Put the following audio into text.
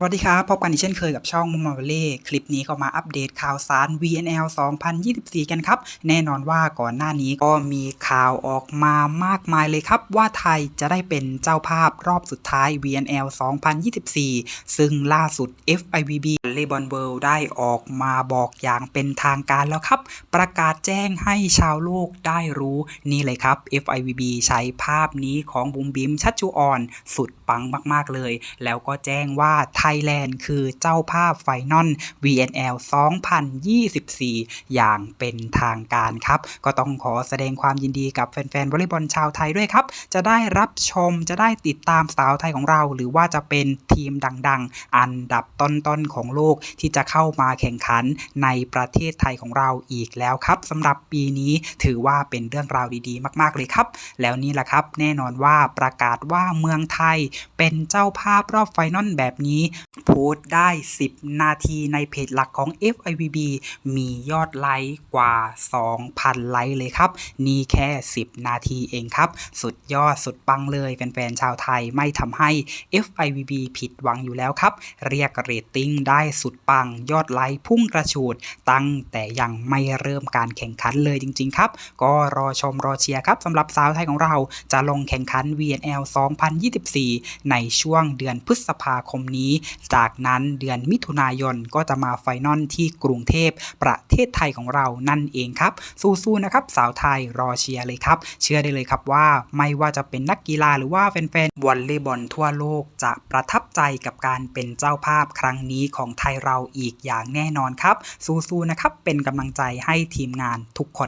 สวัสดีครับ พบกันอีกเช่นเคยกับช่องมุมมอลเล่คลิปนี้ก็มาอัปเดตข่าวสาร VNL 2024 กันครับ แน่นอนว่าก่อนหน้านี้ก็มีข่าวออกมามากมายเลยครับ ว่าไทยจะได้เป็นเจ้าภาพรอบสุดท้าย VNL 2024 ซึ่งล่าสุด FIVB Le b a l l World ได้ออกมาบอกอย่างเป็นทางการแล้วครับ ประกาศแจ้งให้ชาวโลกได้รู้นี่เลยครับ FIVB ใช้ภาพนี้ของบุมบิมชัชจูออน สุดปังมากๆเลย แล้วก็แจ้งว่าไทยแลนด์คือเจ้าภาพไฟนอล VNL 2024 อย่างเป็นทางการครับ ก็ต้องขอแสดงความยินดีกับแฟนๆวอลเลย์บอลชาวไทยด้วยครับ จะได้รับชมจะได้ติดตามสาวไทยของเรา หรือว่าจะเป็นทีมดังๆ อันดับต้นๆของโลกที่จะเข้ามาแข่งขันในประเทศไทยของเราอีกแล้วครับสำหรับปีนี้ถือว่าเป็นเรื่องราวดีๆ มากๆเลยครับ แล้วนี่แหละครับ แน่นอนว่าประกาศว่าเมืองไทยเป็นเจ้าภาพรอบไฟนอลแบบนี้โพสต์ได้ 10 นาทีในเพจหลักของ FIVB มียอดไลค์กว่า 2,000 ไลค์เลยครับ นี่แค่ 10 นาทีเองครับ สุดยอดสุดปังเลยแฟนๆชาวไทยไม่ทำให้ FIVB ผิดหวังอยู่แล้วครับ เรียกเรตติ้งได้สุดปัง ยอดไลค์พุ่งกระฉูด ตั้งแต่ยังไม่เริ่มการแข่งขันเลยจริง ๆ ครับ ก็รอชมรอเชียร์ครับสำหรับสาวไทยของเราจะลงแข่งขัน VNL 2024 ในช่วงเดือนพฤษภาคมนี้จากนั้นเดือนมิถุนายนก็จะมาไฟนอลที่กรุงเทพประเทศไทยของเรานั่นเองครับ สู้ๆนะครับ สาวไทยรอเชียร์เลยครับ เชื่อได้เลยครับว่าไม่ว่าจะเป็นนักกีฬาหรือว่าแฟนๆวอลเลย์บอลทั่วโลกจะประทับใจกับการเป็นเจ้าภาพครั้งนี้ของไทยเราอีกอย่างแน่นอนครับ สู้ๆนะครับเป็นกำลังใจให้ทีมงานทุกคน